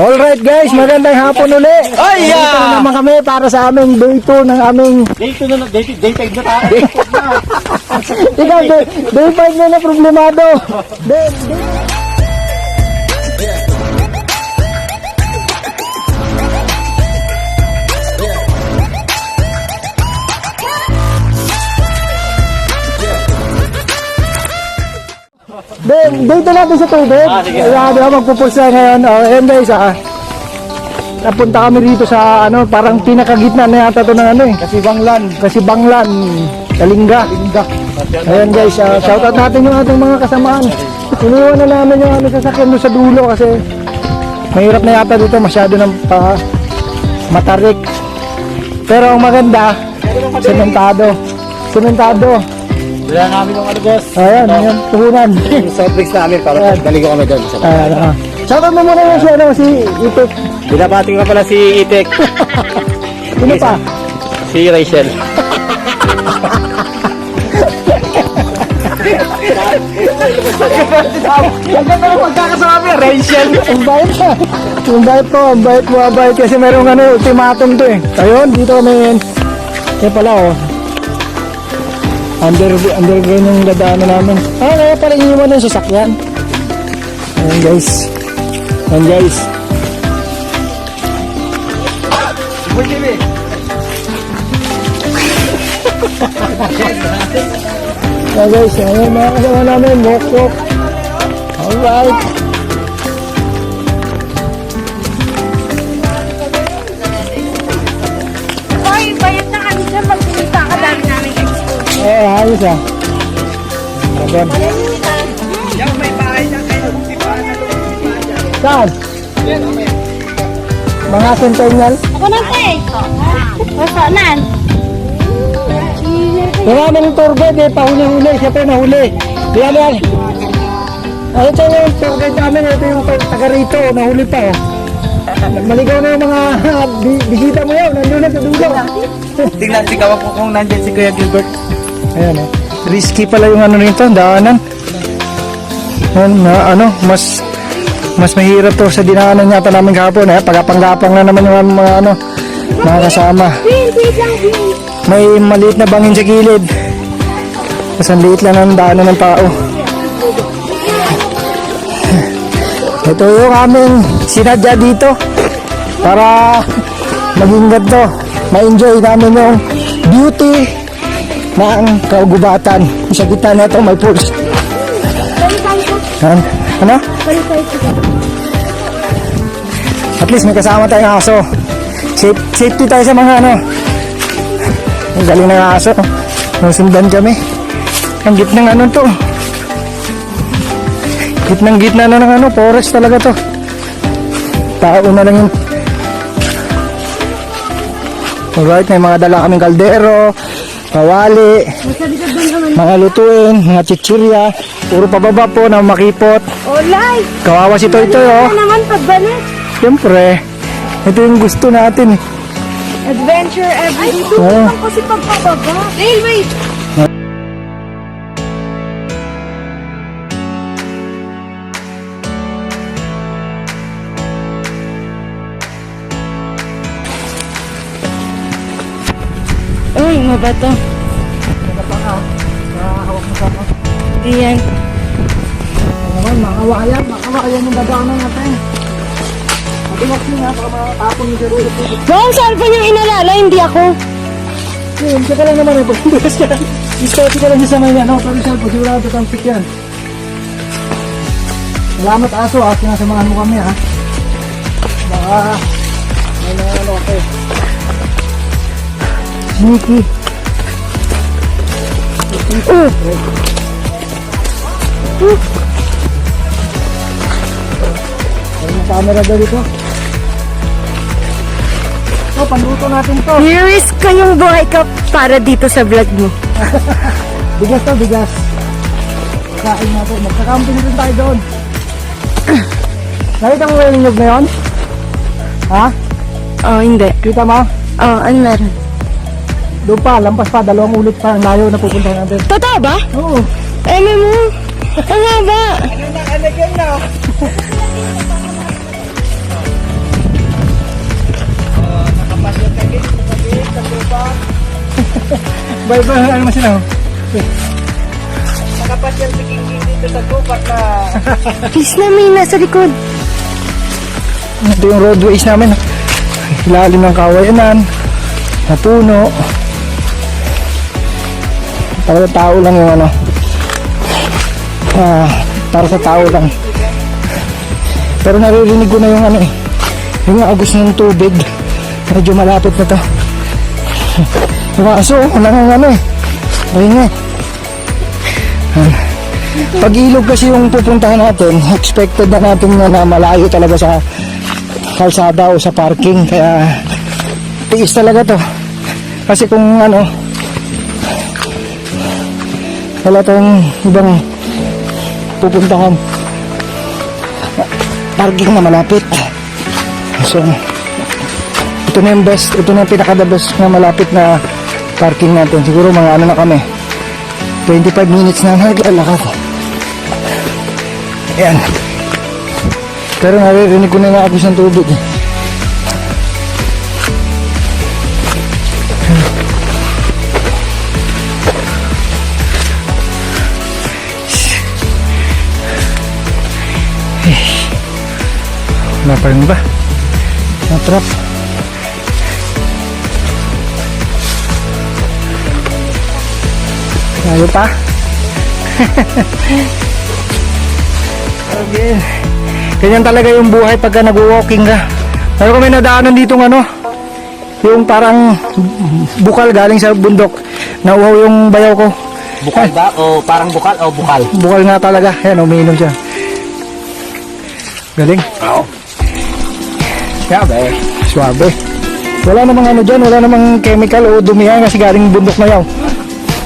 Alright guys, magandang hapon uli. Ay, Dito na naman kami para sa aming day 2 ng aming... Day 2 na day, day 5 na tayo. Ikaw, day, day 5 na na problemado. Day, day... dito natin sa tubig. Ah, sige. Ayan, ah, magpupulsa ngayon. Oh, ayan guys, ah. Napunta kami rito sa ano, parang pinakagitna na yata to ng ano eh. Kasi Banglan. Kasi Banglan. Kalinga. Kalinga. Ayan guys, ah, shoutout natin yung ating mga kasamaan. Iniwan na namin yung ano sasakyan doon sa dulo kasi mahirap na yata dito masyado ng pa matarik. Pero ang maganda, sementado. Sementado. Wala namin yung ano, boss. Ayan, ayan, puhunan. Yung soft drinks namin para daligo kami doon. Ayan, ah. Shoutout mo muna yung si, ano, si Itik. Binabati ko pala si Itek, Sino pa? si Rachel. Ang ganda ng magkakasama Rachel. Ang bait pa. Ang bait po, ang bait mo, ang bait. Kasi merong ano, ultimatum to eh. Ayun, dito kami ngayon. Kaya pala oh. Under, underground yung dadaanan namin. Ah, kaya pala iniwan ng sasakyan. Ayan guys. Ayan guys. Ayan guys, ayan mga kasama namin. Walk, walk. Alright. Eh, ayos ah. Ayan. Saan? Mga centennial. Ako na te. O saanan? Marami ng tour guide eh, pahuli-huli. Siyempre nahuli. Yan yan. Ah, ito yung tour guide namin. Ito yung taga rito. Nahuli pa oh. Maligaw na yung mga bi- bisita mo yun. Nandun na sa dulo. Tingnan, tingnan po kung nandyan si Kuya Gilbert. Ayan oh. Risky pala yung ano nito, daanan. Ayan, na, ano, mas mas mahirap to sa dinaanan yata namin kahapon. Eh. Pagapang-gapang na naman yung mga ano, mga kasama. May maliit na bangin sa gilid. Tapos ang liit lang ng daanan ng tao. Ito yung aming sinadya dito para maging ganito. Ma-enjoy namin yung beauty ng kaugubatan. Sa gitna na ito may pools. Ano? Ko. At least may kasama tayong aso. Safe, safety tayo sa mga ano. Ang galing ng aso. Nasundan kami. Ang gitnang ano to. Gitnang gitna na ng ano, forest talaga to. Tao na lang yun. Alright, may mga dala kaming kaldero, kawali, mga lutuin, mga chichirya, puro pababa po na makipot. Olay. Kawawa si Toy Toy oh. Naman pagbalik? Siyempre, ito yung gusto natin. eh. Adventure every day. Oo. Ay, kasi pagpababa. Dale, wait. Uy, mabato. Ayan. Naman, makawayan, makawayan yung dadaanan natin. Matiwak nyo nga, baka makakapon yung dito. Ma'am, saan pa yung inalala? Hindi ako. Yun, tsaka lang naman eh, pag bukas ka. Iskoti ka lang siya sa may ano, pero siya, pasigurado kang pick yan. Salamat aso ha, sinasamahan mo kami ha. Baka, may mga ano ako eh. Sneaky. Uh, May mga camera daw dito. Oh, panluto natin to. I-risk ko yung buhay ka para dito sa vlog mo. Bigas to, bigas. Kain natin. Magkakamping rin tayo doon. Nakita mo ba yung nyug na yun? Ha? Oh, hindi. Kita mo? Oh, ano meron? Doon pa, lampas pa, dalawang ulit pa, ang layo na pupunta natin. Totoo ba? Oo. Ano mo? Ang haba. Ano na, alagyan na. Nakapasok ka din, kapatid, sa lupa. Bye bye, ano mo sila? Nakapasyal si King dito sa gubat na. Please na may nasa likod. Ito yung roadways namin. Lalim ng kawayanan, na puno. Para sa tao lang yung ano. Ah, para sa tao lang. Pero naririnig ko na yung ano eh. Yung agos ng tubig. Medyo malapit na to. Yung aso, wala nga ano eh. Ayun nga. Ah. Pag ilog kasi yung pupuntahan natin, expected na natin na, na malayo talaga sa kalsada o sa parking. Kaya tiis talaga to. Kasi kung ano, wala tayong ibang pupuntahan. Parking na malapit. So, ito na yung best, ito na yung pinaka-the best na malapit na parking natin. Siguro mga ano na kami, 25 minutes na naglalakad. Ayan. Pero naririnig ko na yung agos ng tubig. eh. Wala pa rin ba? Natrap. Layo pa. okay. Ganyan talaga yung buhay pagka nag-walking ka. Pero kung may nadaanan dito ano, yung parang bukal galing sa bundok. Nauhaw yung bayaw ko. Bukal ba? O parang bukal o bukal? Bukal nga talaga. Ayan, umiinom siya. Galing. Oo. Ba eh. Suabe. Wala namang ano dyan, wala namang chemical o dumi yan kasi galing bundok na yaw.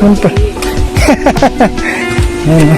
Ano pa? Ayan o.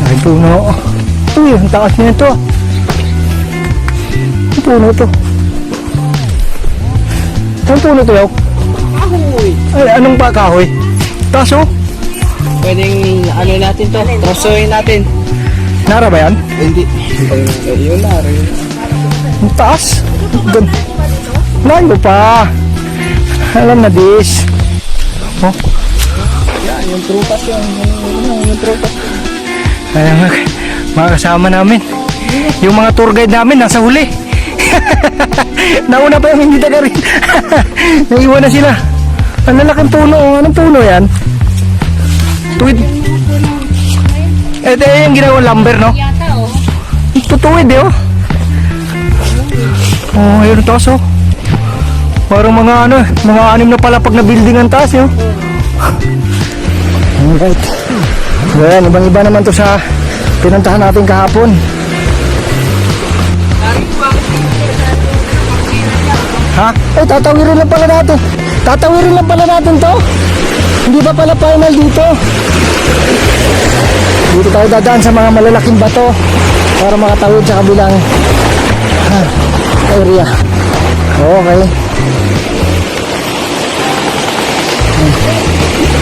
Ay, puno. Uy, ang taas na ito. Ang puno to. Ang puno to yaw? Ahoy! Ay, anong pa kahoy? Taas oh. Pwedeng ano natin to? Trosoyin natin. Nara ba yan? Hindi. Yun na rin. Ang taas. Gan Layo pa. Alam na this. Oh. Yan, yung trupas yan. Yung, yung trupas. Ayan mga, mga kasama namin. Yung mga tour guide namin nasa huli. Nauna pa yung hindi taga rin. Naiwan na sila. Ang lalaking puno. oh. Anong puno yan? Tuwid. Eh, eh yung ginawang lumber, no? Yata oh. Tutuwid, eh, oh. Oh, ayun taas, oh. Parang mga ano, mga anim na palapag na building ang taas, eh, oh. Alright. Ayan, ibang iba naman to sa pinuntahan natin kahapon. Ha? Eh, tatawirin lang pala natin. Tatawirin lang pala natin to. Hindi ba pala final dito? Dito tayo dadaan sa mga malalaking bato para makatawid sa kabilang ah, area. Okay.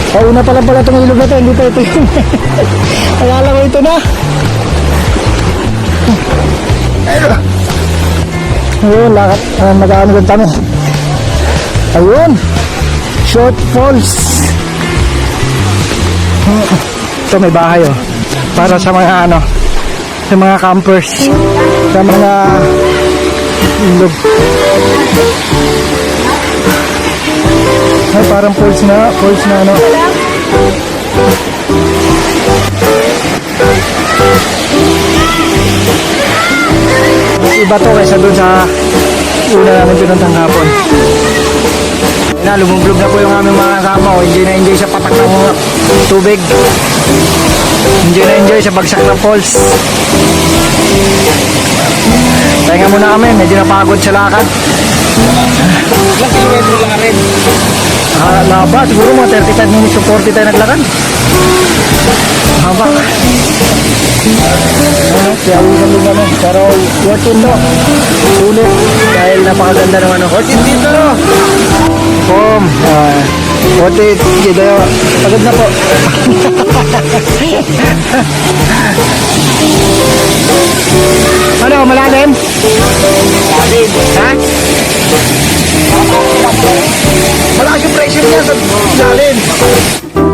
Pauna pa lang pala itong ilog na to, hindi pa ito yung... Akala ko ito na. Ayun, lakat, uh, nag-ano doon kami. Ayun, short falls. Ito may bahay oh. Para sa mga ano, sa mga campers, sa mga ilog. Ay, parang falls na, falls na ano. Mas iba to kaysa dun sa una namin pinuntang hapon. Na, lumublob na po yung aming mga kasama. Oh. Enjoy na enjoy sa patak ng tubig. Enjoy na enjoy sa bagsak ng falls. Pahinga muna kami, medyo napagod sa lakad. Ilang kilometro lang rin. Ah, laba, siguro mga 35 minutes to 40 tayo naglakad. Haba. Kaya ulan din kami. Pero worth it to. Sulit. Dahil napakaganda ng ano. Worth it dito. Pom. Ah, worth it. Dito. Pagod na po. ano, malalim? Malalim. Ha? Malakas yung pressure niya sa ilalim.